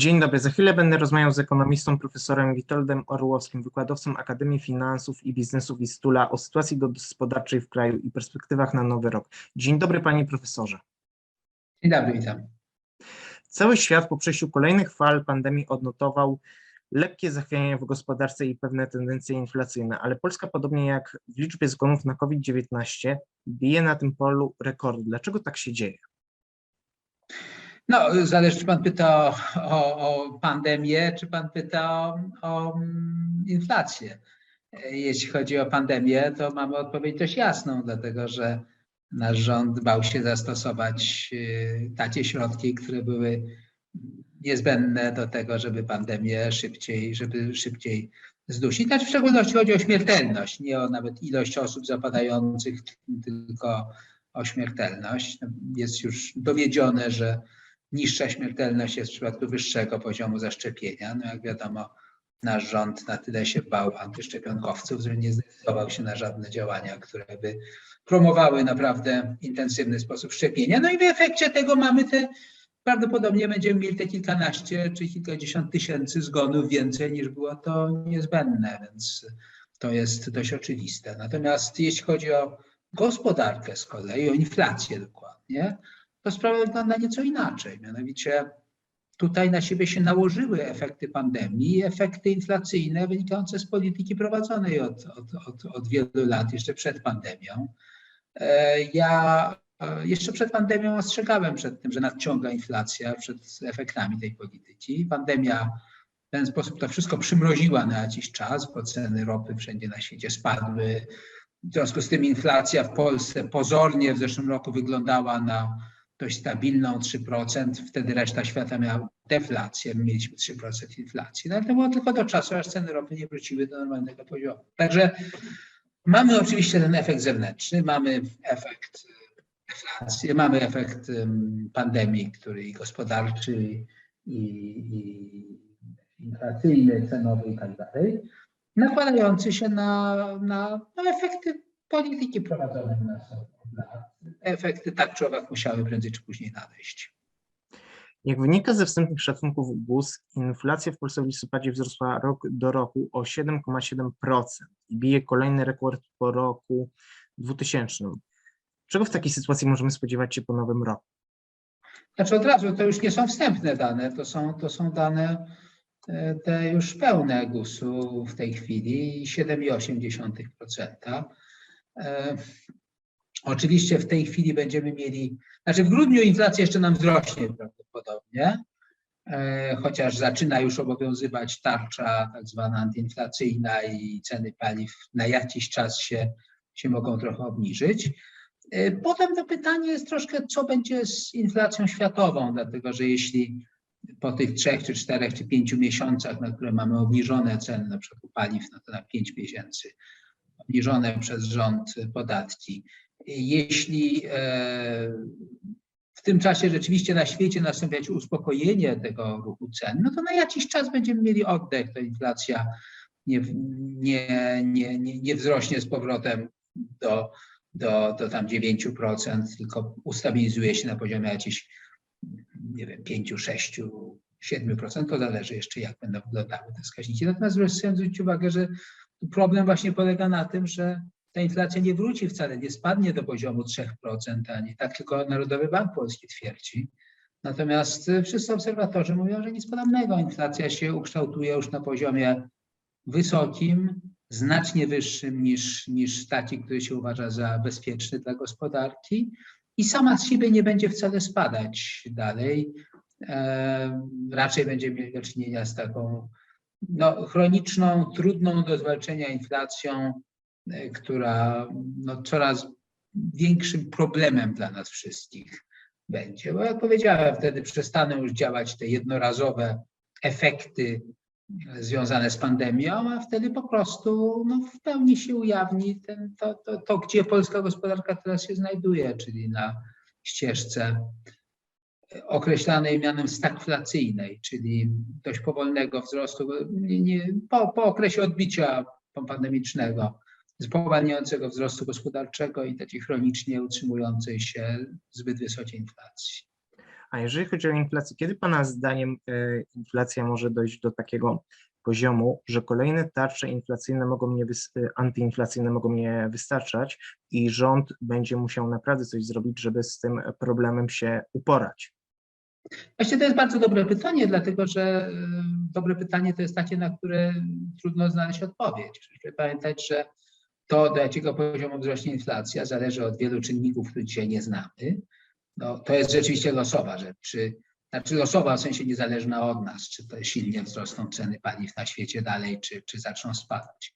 Dzień dobry. Za chwilę będę rozmawiał z ekonomistą profesorem Witoldem Orłowskim, wykładowcą Akademii Finansów i Biznesu Wistula o sytuacji gospodarczej w kraju i perspektywach na nowy rok. Dzień dobry panie profesorze. Dzień dobry, witam. Cały świat po przejściu kolejnych fal pandemii odnotował lekkie zachwianie w gospodarce i pewne tendencje inflacyjne, ale Polska podobnie jak w liczbie zgonów na COVID-19 bije na tym polu rekordy. Dlaczego tak się dzieje? No, zależy, czy pan pyta o, o, o pandemię, czy pan pyta o, o mm, inflację. Jeśli chodzi o pandemię, to mamy odpowiedź dość jasną, dlatego że nasz rząd bał się zastosować y, takie środki, które były niezbędne do tego, żeby pandemię szybciej, żeby szybciej zdusić. Znaczy w szczególności chodzi o śmiertelność, nie o nawet ilość osób zapadających, tylko o śmiertelność. Jest już dowiedzione, że niższa śmiertelność jest w przypadku wyższego poziomu zaszczepienia. No jak wiadomo, nasz rząd na tyle się bał antyszczepionkowców, że nie zdecydował się na żadne działania, które by promowały naprawdę intensywny sposób szczepienia. No i w efekcie tego mamy te, prawdopodobnie będziemy mieli te kilkanaście czy kilkadziesiąt tysięcy zgonów więcej niż było to niezbędne, więc to jest dość oczywiste. Natomiast jeśli chodzi o gospodarkę z kolei, o inflację dokładnie, to sprawa wygląda nieco inaczej. Mianowicie tutaj na siebie się nałożyły efekty pandemii, efekty inflacyjne wynikające z polityki prowadzonej od, od, od, od wielu lat, jeszcze przed pandemią. E, ja e, jeszcze przed pandemią ostrzegałem przed tym, że nadciąga inflacja, przed efektami tej polityki. Pandemia w ten sposób to wszystko przymroziła na jakiś czas, bo ceny ropy wszędzie na świecie spadły. W związku z tym inflacja w Polsce pozornie w zeszłym roku wyglądała na dość stabilną 3%, wtedy reszta świata miała deflację, my mieliśmy 3% inflacji. No ale to było tylko do czasu, aż ceny ropy nie wróciły do normalnego poziomu. Także mamy oczywiście ten efekt zewnętrzny, mamy efekt deflacji, mamy efekt pandemii, który i gospodarczy, i, i inflacyjny, cenowy i tak dalej, nakładający się na, na, na efekty polityki prowadzonej na Efekty tak czy owak musiały prędzej czy później nadejść. Jak wynika ze wstępnych szacunków GUS, inflacja w Polsce w listopadzie wzrosła rok do roku o 7,7% i bije kolejny rekord po roku 2000. Czego w takiej sytuacji możemy spodziewać się po nowym roku? Znaczy od razu, to już nie są wstępne dane, to są, to są dane e, te już pełne GUS-u w tej chwili 7,8%. Oczywiście w tej chwili będziemy mieli, znaczy w grudniu inflacja jeszcze nam wzrośnie prawdopodobnie, e, chociaż zaczyna już obowiązywać tarcza tak zwana antyinflacyjna i ceny paliw na jakiś czas się, się mogą trochę obniżyć. E, potem to pytanie jest troszkę, co będzie z inflacją światową, dlatego że jeśli po tych trzech, czy czterech, czy pięciu miesiącach, na które mamy obniżone ceny, na przykład paliw, no to na pięć miesięcy, obniżone przez rząd podatki, jeśli e, w tym czasie rzeczywiście na świecie nastąpiać uspokojenie tego ruchu cen, no to na jakiś czas będziemy mieli oddech, to inflacja nie, nie, nie, nie, nie wzrośnie z powrotem do, do, do tam 9%, tylko ustabilizuje się na poziomie jakichś, nie wiem, 5, 6, 7%, to zależy jeszcze jak będą wyglądały te wskaźniki. Natomiast chcę zwrócić uwagę, że problem właśnie polega na tym, że ta inflacja nie wróci wcale, nie spadnie do poziomu 3%, ani tak tylko Narodowy Bank Polski twierdzi. Natomiast wszyscy obserwatorzy mówią, że nic podobnego. Inflacja się ukształtuje już na poziomie wysokim, znacznie wyższym niż, niż taki, który się uważa za bezpieczny dla gospodarki i sama z siebie nie będzie wcale spadać dalej. E, raczej będziemy mieli do czynienia z taką no, chroniczną, trudną do zwalczenia inflacją, E, która no, coraz większym problemem dla nas wszystkich będzie. Bo jak powiedziałem, wtedy przestaną już działać te jednorazowe efekty związane z pandemią, a wtedy po prostu no, w pełni się ujawni ten, to, to, to, gdzie polska gospodarka teraz się znajduje, czyli na ścieżce określanej mianem stagflacyjnej, czyli dość powolnego wzrostu nie, po, po okresie odbicia pandemicznego spowalniającego wzrostu gospodarczego i takiej chronicznie utrzymującej się zbyt wysokiej inflacji. A jeżeli chodzi o inflację, kiedy Pana zdaniem e, inflacja może dojść do takiego poziomu, że kolejne tarcze inflacyjne mogą nie, e, antyinflacyjne mogą nie wystarczać i rząd będzie musiał naprawdę coś zrobić, żeby z tym problemem się uporać? Właśnie to jest bardzo dobre pytanie, dlatego że y, dobre pytanie to jest takie, na które trudno znaleźć odpowiedź. Żeby pamiętać, że to, do jakiego poziomu wzrośnie inflacja, zależy od wielu czynników, których dzisiaj nie znamy. No, to jest rzeczywiście losowa rzecz. Czy, znaczy losowa w sensie niezależna od nas, czy to silnie wzrosną ceny paliw na świecie dalej, czy, czy zaczną spadać.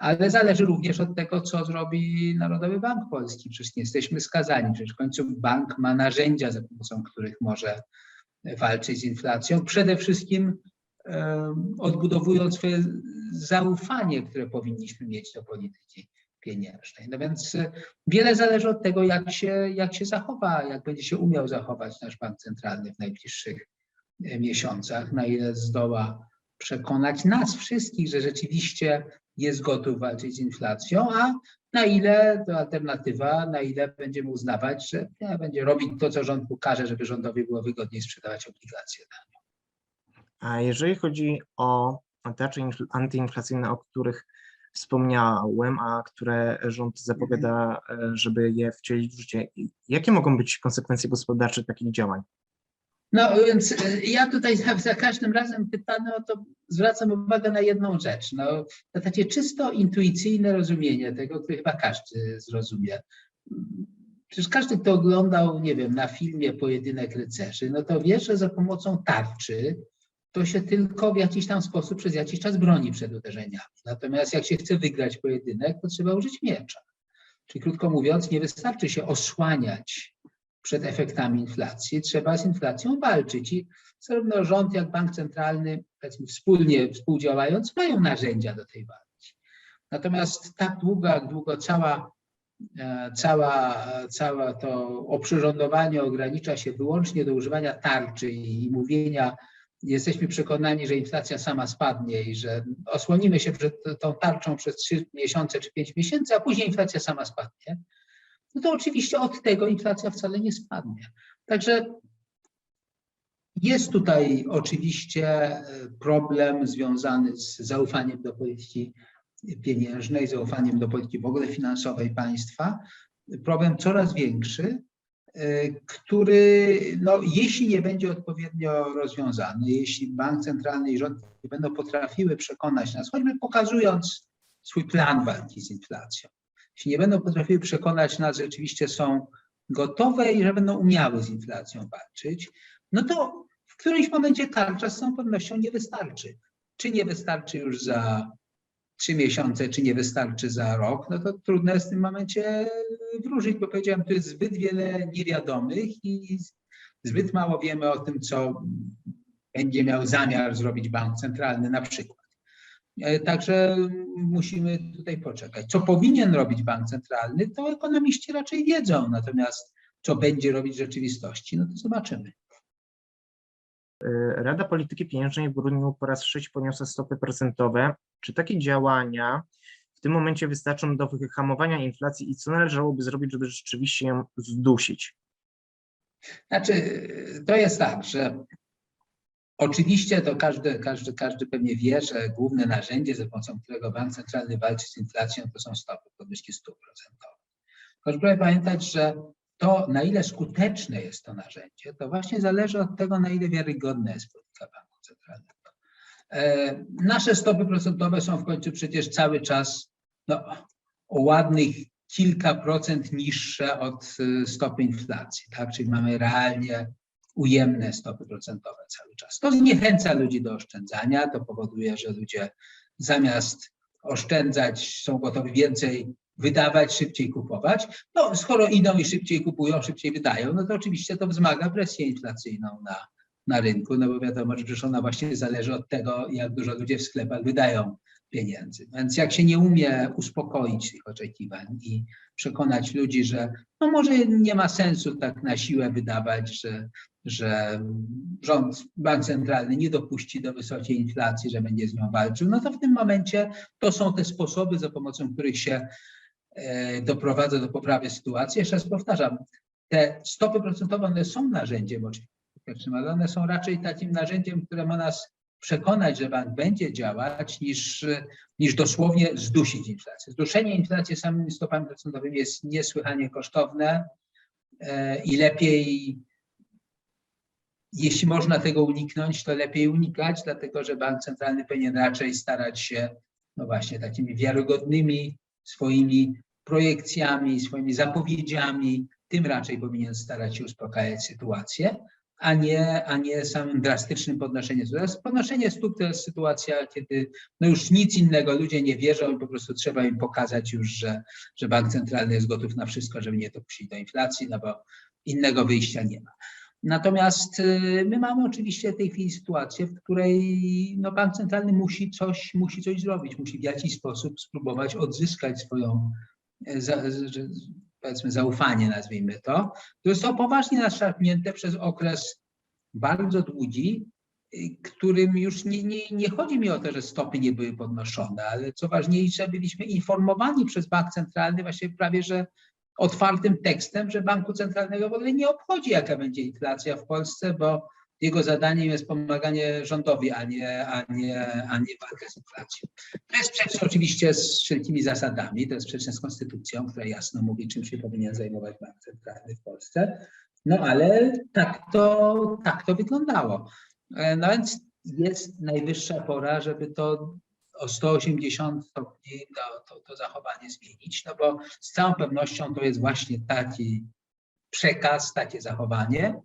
Ale zależy również od tego, co zrobi Narodowy Bank Polski. Przecież nie jesteśmy skazani. Przecież w końcu bank ma narzędzia, za pomocą których może walczyć z inflacją. Przede wszystkim odbudowując swoje zaufanie, które powinniśmy mieć do polityki pieniężnej. No więc e, wiele zależy od tego, jak się, jak się zachowa, jak będzie się umiał zachować nasz bank centralny w najbliższych e, miesiącach, na ile zdoła przekonać nas wszystkich, że rzeczywiście jest gotów walczyć z inflacją, a na ile to alternatywa, na ile będziemy uznawać, że będzie robić to, co rząd mu każe, żeby rządowi było wygodniej sprzedawać obligacje. A jeżeli chodzi o tarcze infl- antyinflacyjne, o których wspomniałem, a które rząd zapowiada, e, żeby je wcielić w życie, jakie mogą być konsekwencje gospodarcze takich działań? No więc y, ja tutaj za, za każdym razem pytany o to zwracam uwagę na jedną rzecz. No, na takie czysto intuicyjne rozumienie tego, które chyba każdy zrozumie. Przecież każdy, kto oglądał, nie wiem, na filmie Pojedynek Rycerzy, no to wie, że za pomocą tarczy to się tylko w jakiś tam sposób przez jakiś czas broni przed uderzeniami. Natomiast jak się chce wygrać pojedynek, to trzeba użyć miecza. Czyli krótko mówiąc, nie wystarczy się osłaniać przed efektami inflacji, trzeba z inflacją walczyć. I zarówno rząd, jak bank centralny, powiedzmy wspólnie współdziałając, mają narzędzia do tej walki. Natomiast tak długo, jak długo cała, e, cała, cała to oprzyrządowanie ogranicza się wyłącznie do używania tarczy i mówienia, jesteśmy przekonani, że inflacja sama spadnie i że osłonimy się przed tą tarczą przez 3 miesiące czy 5 miesięcy, a później inflacja sama spadnie, no to oczywiście od tego inflacja wcale nie spadnie. Także jest tutaj oczywiście e, problem związany z zaufaniem do polityki pieniężnej, zaufaniem do polityki w ogóle finansowej państwa. Problem coraz większy, e, który, no, jeśli nie będzie odpowiednio rozwiązany, jeśli bank centralny i rząd nie będą potrafiły przekonać nas, choćby pokazując swój plan walki z inflacją, jeśli nie będą potrafiły przekonać nas, że rzeczywiście są gotowe i że będą umiały z inflacją walczyć, no to w którymś momencie tarcza z całą pewnością nie wystarczy. Czy nie wystarczy już za trzy miesiące, czy nie wystarczy za rok, no to trudno jest w tym momencie wróżyć, bo powiedziałem, tu jest zbyt wiele niewiadomych i zbyt mało wiemy o tym, co będzie miał zamiar zrobić bank centralny na przykład. E, Także musimy tutaj poczekać. Co powinien robić bank centralny, to ekonomiści raczej wiedzą, natomiast co będzie robić w rzeczywistości, no to zobaczymy. Rada Polityki Pieniężnej w grudniu po raz trzeci poniosła stopy procentowe. Czy takie działania w tym momencie wystarczą do wyhamowania inflacji i co należałoby zrobić, żeby rzeczywiście ją zdusić? Znaczy, to jest tak, że oczywiście to każdy, każdy, każdy pewnie wie, że główne narzędzie, za pomocą którego bank centralny walczy z inflacją, to są stopy podwyżki stóp procentowych. Choć proszę pamiętać, że to, na ile skuteczne jest to narzędzie, to właśnie zależy od tego, na ile wiarygodna jest polityka banku centralnego. E, nasze stopy procentowe są w końcu przecież cały czas no, o ładnych kilka procent niższe od y, stopy inflacji, tak? Czyli mamy realnie ujemne stopy procentowe cały czas. To zniechęca ludzi do oszczędzania, to powoduje, że ludzie zamiast oszczędzać są gotowi więcej wydawać, szybciej kupować. No, skoro idą i szybciej kupują, szybciej wydają, no to oczywiście to wzmaga presję inflacyjną na, na rynku, no bo wiadomo, że ona właśnie zależy od tego, jak dużo ludzie w sklepach wydają pieniędzy. Więc jak się nie umie uspokoić tych oczekiwań i przekonać ludzi, że no może nie ma sensu tak na siłę wydawać, że, że rząd, bank centralny nie dopuści do wysokiej inflacji, że będzie z nią walczył, no to w tym momencie to są te sposoby, za pomocą których się e, doprowadza do poprawy sytuacji. Jeszcze raz powtarzam, te stopy procentowe one są narzędziem oczywiście skutecznym, ale one są raczej takim narzędziem, które ma nas przekonać, że bank będzie działać, niż, niż dosłownie zdusić inflację. Zduszenie inflacji samymi stopami procentowymi jest niesłychanie kosztowne e, i lepiej, jeśli można tego uniknąć, to lepiej unikać, dlatego że bank centralny powinien raczej starać się, no właśnie, takimi wiarygodnymi swoimi projekcjami, swoimi zapowiedziami, tym raczej powinien starać się uspokajać sytuację, a nie, a nie samym drastycznym podnoszeniem stóp. Podnoszenie stóp to jest sytuacja, kiedy no już nic innego, ludzie nie wierzą i po prostu trzeba im pokazać już, że, że bank centralny jest gotów na wszystko, żeby nie dopuścić do inflacji, no bo innego wyjścia nie ma. Natomiast y, my mamy oczywiście w tej chwili sytuację, w której no, bank centralny musi coś, musi coś zrobić, musi w jakiś sposób spróbować odzyskać swoją e, powiedzmy zaufanie, nazwijmy to, które zostało poważnie naszarpnięte przez okres bardzo długi, y, którym już nie, nie, nie chodzi mi o to, że stopy nie były podnoszone, ale co ważniejsze, byliśmy informowani przez bank centralny właśnie prawie, że otwartym tekstem, że banku centralnego w ogóle nie obchodzi, jaka będzie inflacja w Polsce, bo jego zadaniem jest pomaganie rządowi, a nie, a nie, a nie walka z inflacją. To jest sprzeczne oczywiście z wszelkimi zasadami, to jest sprzeczne z konstytucją, która jasno mówi, czym się powinien zajmować bank centralny w Polsce. No ale tak to, tak to wyglądało. E, No więc jest najwyższa pora, żeby to o 180 stopni to, to, to zachowanie zmienić, no bo z całą pewnością to jest właśnie taki przekaz, takie zachowanie,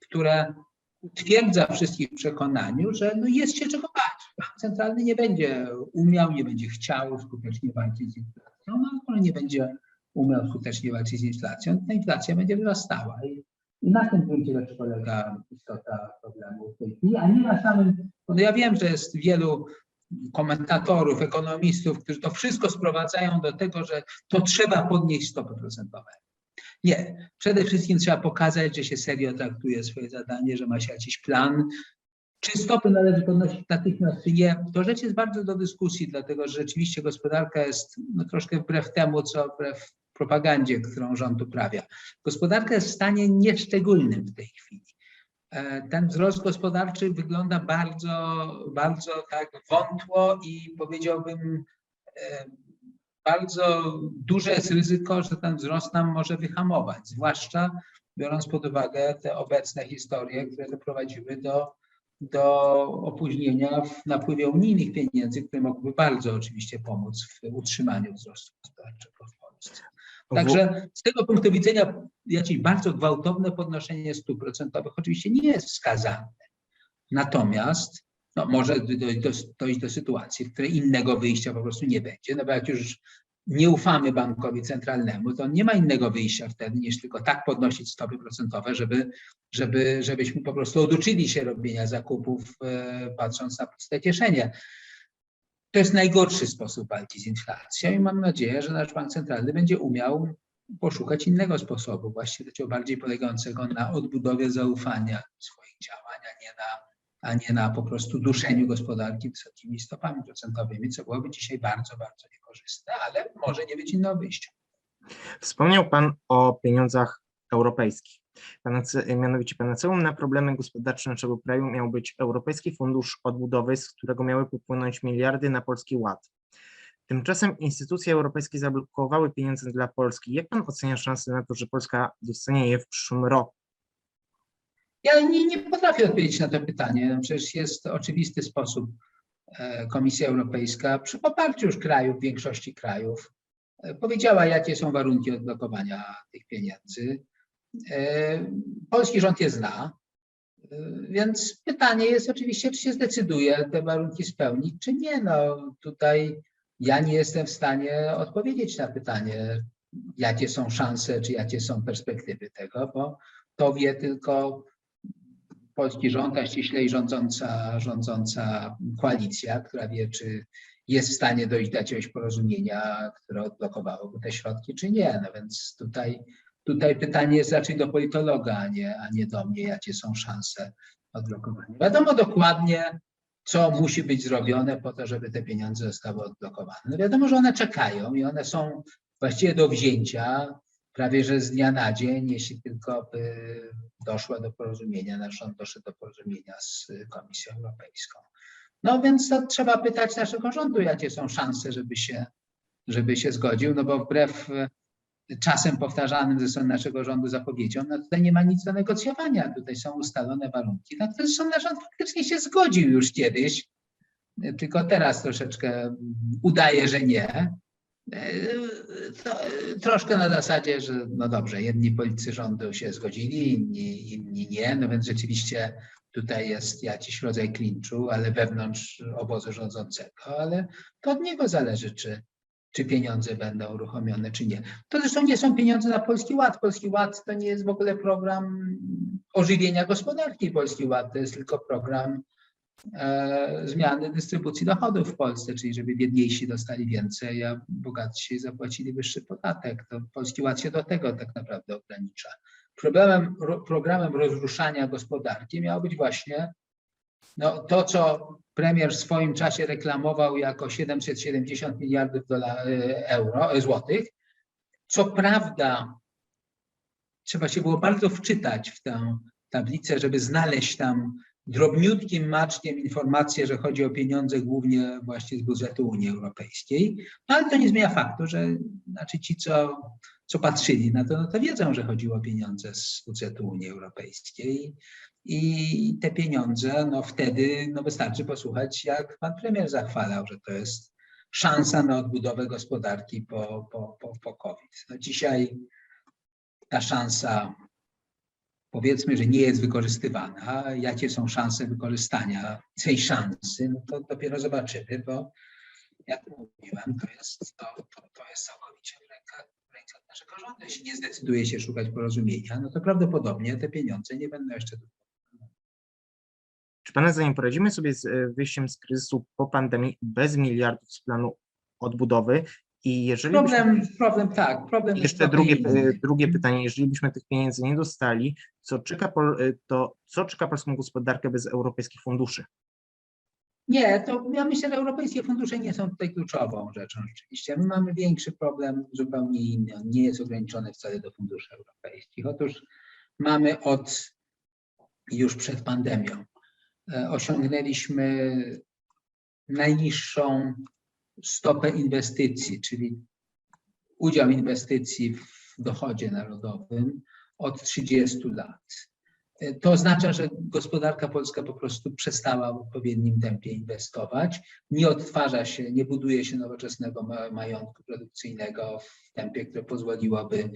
które utwierdza wszystkich w przekonaniu, że no jest się czego bać. Bank centralny nie będzie umiał, nie będzie chciał skutecznie walczyć z inflacją, no ale nie będzie umiał skutecznie walczyć z inflacją, ta inflacja będzie wzrastała. I, na tym punkcie też polega istota problemu w tej chwili, a nie na samym. No ja wiem, że jest wielu komentatorów, ekonomistów, którzy to wszystko sprowadzają do tego, że to trzeba podnieść stopy procentowe. Nie. Przede wszystkim trzeba pokazać, że się serio traktuje swoje zadanie, że ma się jakiś plan. Czy stopy należy podnosić natychmiast, czy nie? To rzecz jest bardzo do dyskusji, dlatego że rzeczywiście gospodarka jest no, troszkę wbrew temu, co wbrew propagandzie, którą rząd uprawia. Gospodarka jest w stanie nieszczególnym w tej chwili. E, Ten wzrost gospodarczy wygląda bardzo, bardzo tak wątło i powiedziałbym, e, bardzo duże jest ryzyko, że ten wzrost nam może wyhamować, zwłaszcza biorąc pod uwagę te obecne historie, które doprowadziły do, do opóźnienia w napływie unijnych pieniędzy, które mogłyby bardzo oczywiście pomóc w utrzymaniu wzrostu gospodarczego w Polsce. Także z tego punktu widzenia jakieś bardzo gwałtowne podnoszenie stóp procentowych oczywiście nie jest wskazane. Natomiast no, może dojść do, do sytuacji, w której innego wyjścia po prostu nie będzie, no bo jak już nie ufamy bankowi centralnemu, to nie ma innego wyjścia wtedy niż tylko tak podnosić stopy procentowe, żeby, żeby, żebyśmy po prostu oduczyli się robienia zakupów, e, patrząc na puste kieszenie. To jest najgorszy sposób walki z inflacją i mam nadzieję, że nasz bank centralny będzie umiał poszukać innego sposobu, właściwie takiego bardziej polegającego na odbudowie zaufania swoich działań, a nie na, a nie na po prostu duszeniu gospodarki wysokimi stopami procentowymi, co byłoby dzisiaj bardzo, bardzo niekorzystne, ale może nie być innego wyjścia. Wspomniał Pan o pieniądzach europejskich. Mianowicie panaceum na problemy gospodarcze naszego kraju miał być Europejski Fundusz Odbudowy, z którego miały popłynąć miliardy na Polski Ład. Tymczasem instytucje europejskie zablokowały pieniądze dla Polski. Jak Pan ocenia szanse na to, że Polska dostanie je w przyszłym roku? Ja nie, nie potrafię odpowiedzieć na to pytanie. Przecież jest oczywisty sposób. E, Komisja Europejska przy poparciu już krajów, większości krajów, e, powiedziała, jakie są warunki odblokowania tych pieniędzy. E, Polski rząd je zna, więc pytanie jest oczywiście, czy się zdecyduje te warunki spełnić, czy nie. No tutaj ja nie jestem w stanie odpowiedzieć na pytanie, jakie są szanse, czy jakie są perspektywy tego, bo to wie tylko polski rząd, a ściślej rządząca, rządząca koalicja, która wie, czy jest w stanie dojść do jakiegoś porozumienia, które odblokowałoby te środki, czy nie. No więc tutaj, tutaj pytanie jest raczej do politologa, a nie, a nie do mnie, jakie są szanse odblokowania. Wiadomo dokładnie, co musi być zrobione po to, żeby te pieniądze zostały odblokowane. No wiadomo, że one czekają i one są właściwie do wzięcia prawie że z dnia na dzień, jeśli tylko by doszło do porozumienia, nasz rząd doszedł do porozumienia z Komisją Europejską. No więc to trzeba pytać naszego rządu, jakie są szanse, żeby się, żeby się zgodził, no bo wbrew czasem powtarzanym ze strony naszego rządu zapowiedziom, no tutaj nie ma nic do negocjowania, tutaj są ustalone warunki, na które zresztą nasz rząd faktycznie się zgodził już kiedyś, tylko teraz troszeczkę udaje, że nie. E, To, e, troszkę na zasadzie, że no dobrze, jedni politycy rządu się zgodzili, inni, inni nie, no więc rzeczywiście tutaj jest jakiś rodzaj klinczu, ale wewnątrz obozu rządzącego, ale to od niego zależy, czy, czy pieniądze będą uruchomione, czy nie. To zresztą nie są pieniądze na Polski Ład. Polski Ład to nie jest w ogóle program ożywienia gospodarki. Polski Ład to jest tylko program e, zmiany dystrybucji dochodów w Polsce, czyli żeby biedniejsi dostali więcej, a bogatsi zapłacili wyższy podatek. To Polski Ład się do tego tak naprawdę ogranicza. Problemem, ro, programem rozruszania gospodarki miało być właśnie no, to, co premier w swoim czasie reklamował jako 770 miliardów e, euro, e, złotych. Co prawda, trzeba się było bardzo wczytać w tę tablicę, żeby znaleźć tam drobniutkim maczkiem informację, że chodzi o pieniądze głównie właśnie z budżetu Unii Europejskiej, no, ale to nie zmienia faktu, że znaczy ci, co, co patrzyli na to, no to wiedzą, że chodziło o pieniądze z budżetu Unii Europejskiej. I te pieniądze, no wtedy no wystarczy posłuchać, jak pan premier zachwalał, że to jest szansa na odbudowę gospodarki po, po, po, po COVID. No dzisiaj ta szansa, powiedzmy, że nie jest wykorzystywana. Jakie są szanse wykorzystania tej szansy, no to dopiero zobaczymy, bo jak mówiłem, to jest, to, to, to jest całkowicie w rękach, w rękach naszego rządu. Jeśli nie zdecyduje się szukać porozumienia, no to prawdopodobnie te pieniądze nie będą jeszcze Czy Pana zdaniem poradzimy sobie z e, wyjściem z kryzysu po pandemii bez miliardów z planu odbudowy? I jeżeli byśmy- Problem, problem tak, problem jeszcze drugie, e, drugie pytanie, jeżeli byśmy tych pieniędzy nie dostali, co czeka, e, to co czeka polską gospodarkę bez europejskich funduszy? Nie, to ja myślę, że europejskie fundusze nie są tutaj kluczową rzeczą rzeczywiście. My mamy większy problem zupełnie inny. On nie jest ograniczony wcale do funduszy europejskich. Otóż mamy od już przed pandemią e, osiągnęliśmy najniższą stopę inwestycji, czyli udział inwestycji w dochodzie narodowym od 30 lat. To oznacza, że gospodarka polska po prostu przestała w odpowiednim tempie inwestować, nie odtwarza się, nie buduje się nowoczesnego ma- majątku produkcyjnego w tempie, które pozwoliłoby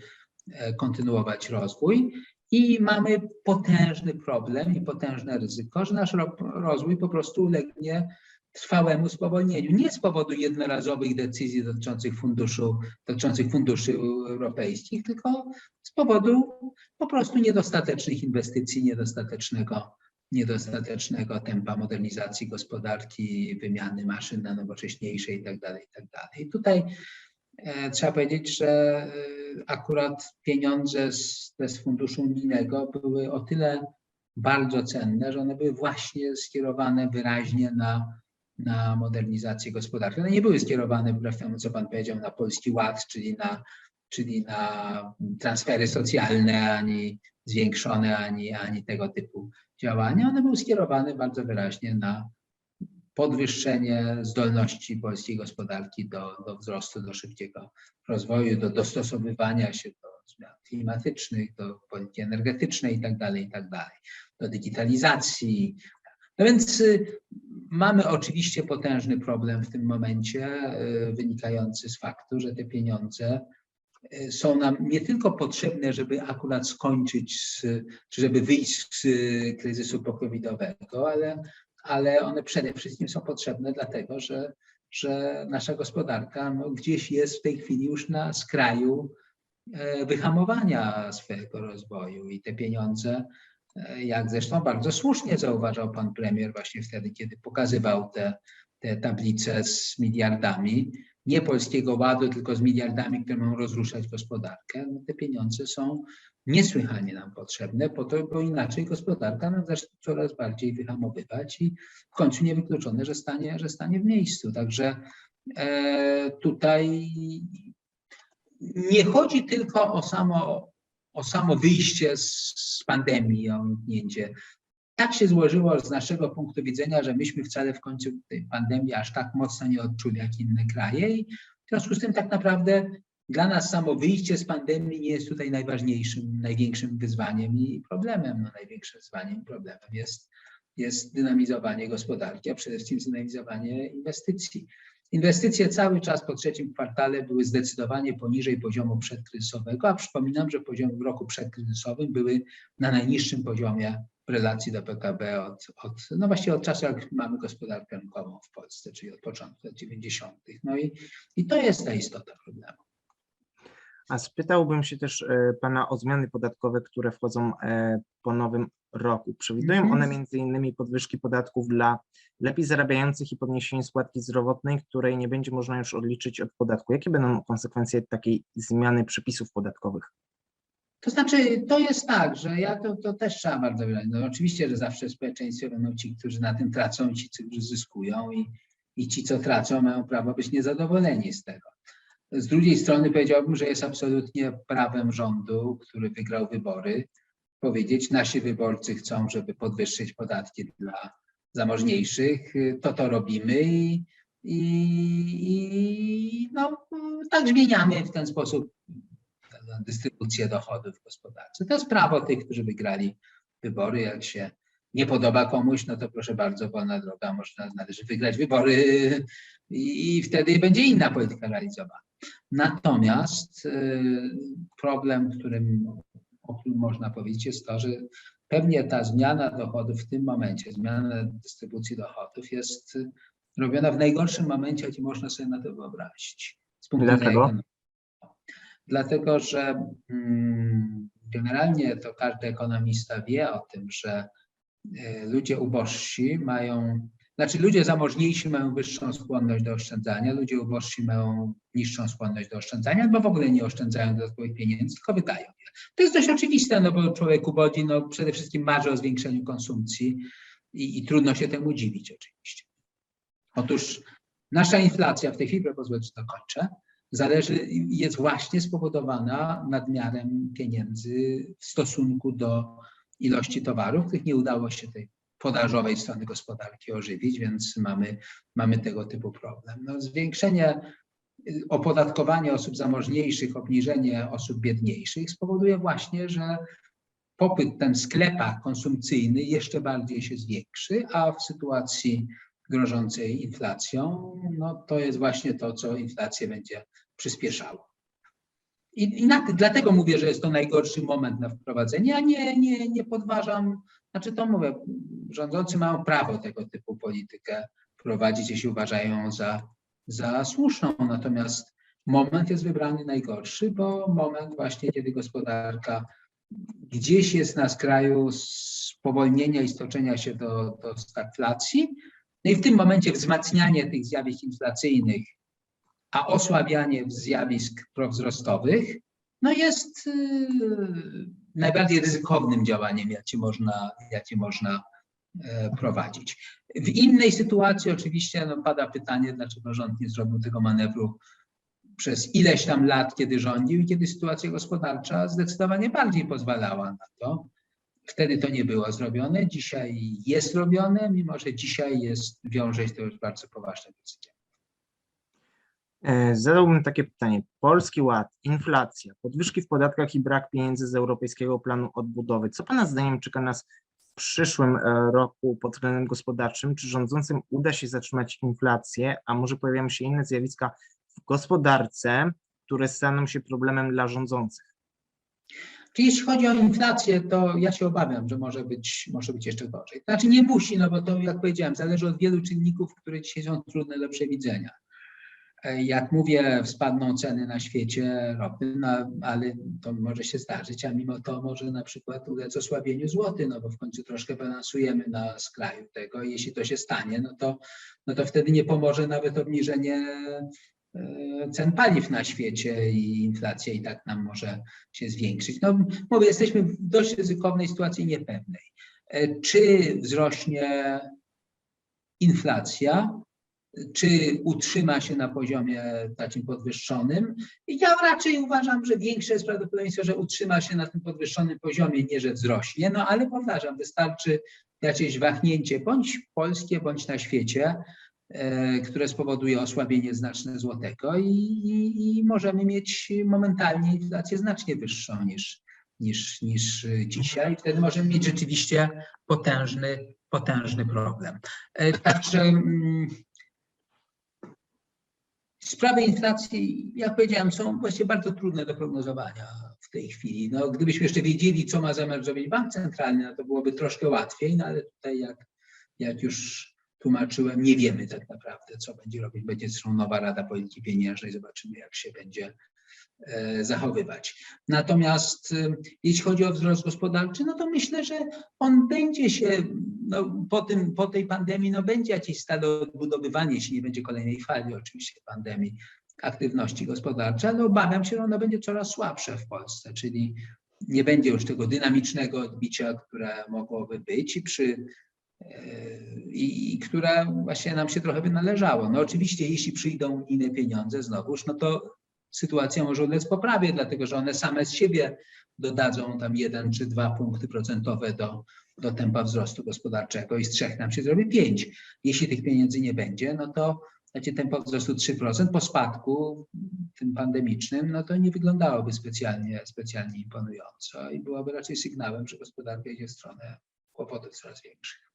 e, kontynuować rozwój. I mamy potężny problem i potężne ryzyko, że nasz ro- rozwój po prostu ulegnie trwałemu spowolnieniu. Nie z powodu jednorazowych decyzji dotyczących funduszu, dotyczących funduszy europejskich, tylko z powodu po prostu niedostatecznych inwestycji, niedostatecznego, niedostatecznego tempa modernizacji gospodarki, wymiany maszyn na nowocześniejsze i tak dalej, i tak. I tutaj e, trzeba powiedzieć, że e, akurat pieniądze z, z funduszu unijnego były o tyle bardzo cenne, że one były właśnie skierowane wyraźnie na, na modernizację gospodarki. One nie były skierowane, wbrew temu, co Pan powiedział, na Polski Ład, czyli na, czyli na transfery socjalne, ani zwiększone, ani, ani tego typu działania. One były skierowane bardzo wyraźnie na podwyższenie zdolności polskiej gospodarki do, do wzrostu, do szybkiego rozwoju, do dostosowywania się do zmian klimatycznych, do polityki energetycznej itd., itd., do digitalizacji. No więc y, mamy oczywiście potężny problem w tym momencie, y, wynikający z faktu, że te pieniądze y, są nam nie tylko potrzebne, żeby akurat skończyć, z, czy żeby wyjść z kryzysu pokowidowego, ale, ale one przede wszystkim są potrzebne dlatego, że, że nasza gospodarka no, gdzieś jest w tej chwili już na skraju wyhamowania swojego rozwoju i te pieniądze, jak zresztą bardzo słusznie zauważał pan premier właśnie wtedy, kiedy pokazywał te, te tablice z miliardami, nie polskiego ładu, tylko z miliardami, które mają rozruszać gospodarkę, no te pieniądze są niesłychanie nam potrzebne, po to, bo inaczej gospodarka nam zacznie coraz bardziej wyhamowywać i w końcu niewykluczone, że stanie, że stanie w miejscu. Także e, tutaj nie chodzi tylko o samo, o samo wyjście z, pandemii, o uniknięcie. Tak się złożyło z naszego punktu widzenia, że myśmy wcale w końcu tej pandemii aż tak mocno nie odczuli jak inne kraje i w związku z tym tak naprawdę dla nas samo wyjście z pandemii nie jest tutaj najważniejszym, największym wyzwaniem i problemem. No, największym wyzwaniem i problemem jest, jest dynamizowanie gospodarki, a przede wszystkim dynamizowanie inwestycji. Inwestycje cały czas po trzecim kwartale były zdecydowanie poniżej poziomu przedkryzysowego, a przypominam, że poziom w roku przedkryzysowym były na najniższym poziomie w relacji do PKB od, od, no właściwie od czasu, jak mamy gospodarkę rynkową w Polsce, czyli od początku lat 90. No i, i to jest ta istota problemu. A spytałbym się też e, Pana o zmiany podatkowe, które wchodzą e, po nowym roku. Przewidują Mhm. one między innymi podwyżki podatków dla lepiej zarabiających i podniesienie składki zdrowotnej, której nie będzie można już odliczyć od podatku. Jakie będą konsekwencje takiej zmiany przepisów podatkowych? To znaczy, to jest tak, że ja to, to też trzeba bardzo wyraźnie. No oczywiście, że zawsze w społeczeństwie będą ci, którzy na tym tracą, i ci, którzy zyskują i, i ci, co tracą, mają prawo być niezadowoleni z tego. Z drugiej strony powiedziałbym, że jest absolutnie prawem rządu, który wygrał wybory, powiedzieć, nasi wyborcy chcą, żeby podwyższyć podatki dla zamożniejszych, to to robimy i, i, i no, tak zmieniamy w ten sposób dystrybucję dochodów w gospodarce. To jest prawo tych, którzy wygrali wybory. Jak się nie podoba komuś, no to proszę bardzo, wolna droga, można, należy wygrać wybory i, wtedy będzie inna polityka realizowana. Natomiast y, problem, którym, o którym można powiedzieć, jest to, że pewnie ta zmiana dochodów w tym momencie, zmiana dystrybucji dochodów jest robiona w najgorszym momencie, jaki można sobie na to wyobrazić. Z punktu Dlaczego? dlatego że mm, generalnie to każdy ekonomista wie o tym, że e, ludzie ubożsi mają, znaczy ludzie zamożniejsi mają wyższą skłonność do oszczędzania, ludzie ubożsi mają niższą skłonność do oszczędzania, bo w ogóle nie oszczędzają dodatkowych pieniędzy, tylko wydają je. To jest dość oczywiste, no bo człowiek ubodzi no przede wszystkim marzy o zwiększeniu konsumpcji i, i trudno się temu dziwić oczywiście. Otóż nasza inflacja w tej chwili, pozwólcie dokończę, zależy, jest właśnie spowodowana nadmiarem pieniędzy w stosunku do ilości towarów, których nie udało się tej podażowej strony gospodarki ożywić, więc mamy, mamy tego typu problem. No, zwiększenie y, opodatkowania osób zamożniejszych, obniżenie osób biedniejszych spowoduje właśnie, że popyt ten w sklepach konsumpcyjny jeszcze bardziej się zwiększy, a w sytuacji grożącej inflacją, no to jest właśnie to, co inflację będzie przyspieszało. I, i na, dlatego mówię, że jest to najgorszy moment na wprowadzenie, a nie, nie, nie podważam, znaczy to mówię, rządzący mają prawo tego typu politykę prowadzić, jeśli uważają ją za, za słuszną, natomiast moment jest wybrany najgorszy, bo moment właśnie, kiedy gospodarka gdzieś jest na skraju spowolnienia i stoczenia się do, do stagflacji, no i w tym momencie wzmacnianie tych zjawisk inflacyjnych, a osłabianie zjawisk prowzrostowych, no jest y, najbardziej ryzykownym działaniem, jakie można, jakie można e, prowadzić. W innej sytuacji oczywiście no, pada pytanie, dlaczego rząd nie zrobił tego manewru przez ileś tam lat, kiedy rządził i kiedy sytuacja gospodarcza zdecydowanie bardziej pozwalała na to. Wtedy to nie było zrobione, dzisiaj jest robione, mimo że dzisiaj jest, wiąże się to już bardzo poważne decyzje. E, Zadałbym takie pytanie. Polski Ład, inflacja, podwyżki w podatkach i brak pieniędzy z Europejskiego Planu Odbudowy. Co Pana zdaniem czeka nas w przyszłym e, roku pod względem gospodarczym? Czy rządzącym uda się zatrzymać inflację, a może pojawią się inne zjawiska w gospodarce, które staną się problemem dla rządzących? Czy jeśli chodzi o inflację, to ja się obawiam, że może być, może być jeszcze gorzej. Znaczy nie musi, no bo to jak powiedziałem, zależy od wielu czynników, które dzisiaj są trudne do przewidzenia. E, Jak mówię, spadną ceny na świecie ropy, no, ale to może się zdarzyć, a mimo to może na przykład ulec osłabieniu złoty, no bo w końcu troszkę balansujemy na skraju tego jeśli to się stanie, no to, no to wtedy nie pomoże nawet obniżenie e, cen paliw na świecie i inflacja i tak nam może się zwiększyć. No mówię, jesteśmy w dość ryzykownej sytuacji niepewnej. E, Czy wzrośnie inflacja? Czy utrzyma się na poziomie takim podwyższonym. I ja raczej uważam, że większe jest prawdopodobieństwo, że utrzyma się na tym podwyższonym poziomie, nie że wzrośnie. No ale powtarzam, wystarczy jakieś wahnięcie bądź polskie, bądź na świecie, e, które spowoduje osłabienie znaczne złotego i, i, i możemy mieć momentalnie inflację znacznie wyższą niż, niż, niż dzisiaj. Wtedy możemy mieć rzeczywiście potężny, potężny problem. E, Także mm, sprawy inflacji, jak powiedziałem, są właściwie bardzo trudne do prognozowania w tej chwili. No, gdybyśmy jeszcze wiedzieli, co ma zamiar zrobić bank centralny, no to byłoby troszkę łatwiej, no ale tutaj jak, jak już tłumaczyłem, nie wiemy tak naprawdę, co będzie robić. Będzie zresztą nowa Rada Polityki Pieniężnej, zobaczymy, jak się będzie zachowywać. Natomiast e, jeśli chodzi o wzrost gospodarczy, no to myślę, że on będzie się no, po, tym, po tej pandemii, no będzie jakieś stale odbudowywanie, jeśli nie będzie kolejnej fali oczywiście pandemii, aktywności gospodarczej, ale obawiam się, że ono będzie coraz słabsze w Polsce, czyli nie będzie już tego dynamicznego odbicia, które mogłoby być i przy i, i która właśnie nam się trochę by należało. No oczywiście, jeśli przyjdą unijne pieniądze znowuż, no to sytuacja może ulec poprawie, dlatego że one same z siebie dodadzą tam jeden czy dwa punkty procentowe do, do tempa wzrostu gospodarczego i z trzech nam się zrobi pięć. Jeśli tych pieniędzy nie będzie, no to takie tempo wzrostu 3% po spadku tym pandemicznym, no to nie wyglądałoby specjalnie, specjalnie imponująco i byłoby raczej sygnałem, że gospodarka idzie w stronę kłopotów coraz większych.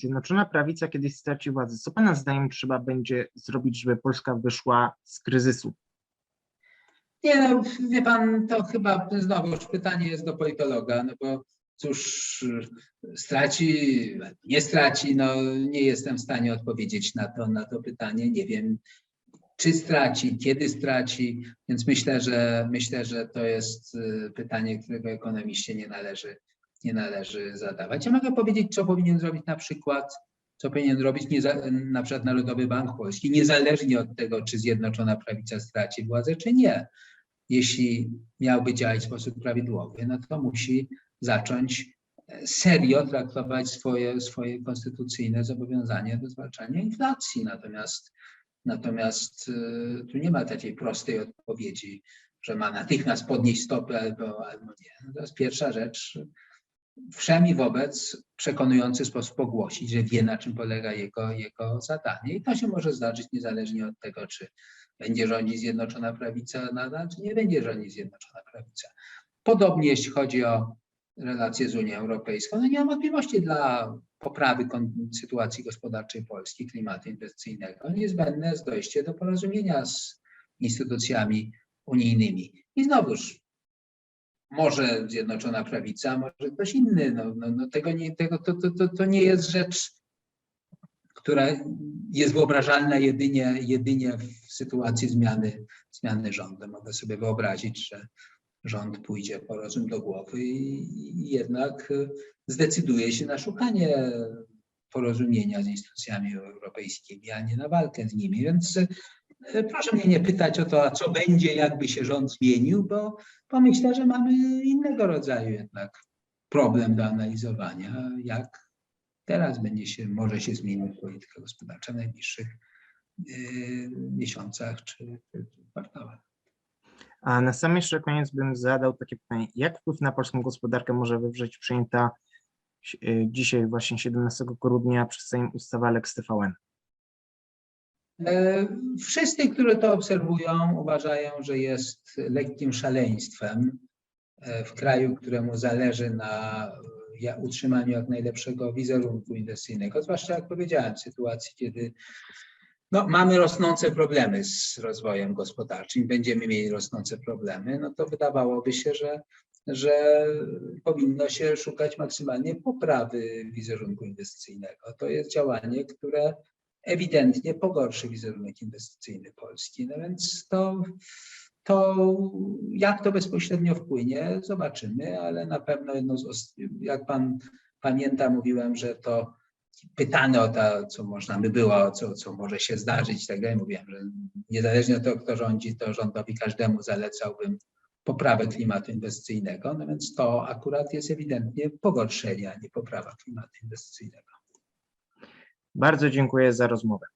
Zjednoczona Prawica kiedyś straci władzę. Co Pana zdaniem trzeba będzie zrobić, żeby Polska wyszła z kryzysu? Nie no, wie pan, to chyba znowu pytanie jest do politologa, no bo cóż, straci, nie straci, no nie jestem w stanie odpowiedzieć na to, na to pytanie. Nie wiem, czy straci, kiedy straci, więc myślę, że myślę, że to jest y, pytanie, którego ekonomiście nie należy, nie należy zadawać. Ja mogę powiedzieć, co powinien zrobić na przykład, co powinien robić nieza, na przykład Narodowy Bank Polski, niezależnie od tego, czy Zjednoczona Prawica straci władzę, czy nie. Jeśli miałby działać w sposób prawidłowy, no to musi zacząć e, serio traktować swoje, swoje konstytucyjne zobowiązania do zwalczania inflacji. Natomiast, natomiast y, tu nie ma takiej prostej odpowiedzi, że ma natychmiast podnieść stopy albo, albo nie. To jest pierwsza rzecz. Wszemi wobec przekonujący sposób ogłosić, że wie na czym polega jego, jego zadanie. I to się może zdarzyć niezależnie od tego, czy będzie rządzić Zjednoczona Prawica nadal, czy nie będzie rządzić Zjednoczona Prawica. Podobnie jeśli chodzi o relacje z Unią Europejską, no nie mam wątpliwości dla poprawy sytuacji gospodarczej Polski, klimatu inwestycyjnego, niezbędne jest dojście do porozumienia z instytucjami unijnymi. I znowuż, może Zjednoczona Prawica, może ktoś inny. No, no, no tego nie, tego, to, to, to, to nie jest rzecz, która jest wyobrażalna jedynie, jedynie w sytuacji zmiany, zmiany rządu. Mogę sobie wyobrazić, że rząd pójdzie po rozum do głowy i jednak zdecyduje się na szukanie porozumienia z instytucjami europejskimi, a nie na walkę z nimi. Więc e, proszę mnie nie pytać o to, a co będzie, jakby się rząd zmienił, bo, bo myślę, że mamy innego rodzaju jednak problem do analizowania, jak teraz będzie się, może się zmienić polityka gospodarcza w najbliższych y, miesiącach czy, czy kwartałach. A na sam jeszcze koniec bym zadał takie pytanie, jak wpływ na polską gospodarkę może wywrzeć przyjęta y, dzisiaj właśnie 17 grudnia przez Sejm ustawa Lex TVN? E, Wszyscy, którzy to obserwują, uważają, że jest lekkim szaleństwem e, w kraju, któremu zależy na utrzymaniu jak najlepszego wizerunku inwestycyjnego, zwłaszcza jak powiedziałem, w sytuacji, kiedy no, mamy rosnące problemy z rozwojem gospodarczym, będziemy mieli rosnące problemy, no to wydawałoby się, że, że powinno się szukać maksymalnie poprawy wizerunku inwestycyjnego. To jest działanie, które ewidentnie pogorszy wizerunek inwestycyjny Polski. No więc to, to jak to bezpośrednio wpłynie, zobaczymy, ale na pewno jedno z, jak pan pamięta, mówiłem, że to pytany o to, co można by było, co, co może się zdarzyć i tak dalej. Mówiłem, że niezależnie od tego, kto rządzi, to rządowi każdemu zalecałbym poprawę klimatu inwestycyjnego. No więc to akurat jest ewidentnie pogorszenie, a nie poprawa klimatu inwestycyjnego. Bardzo dziękuję za rozmowę.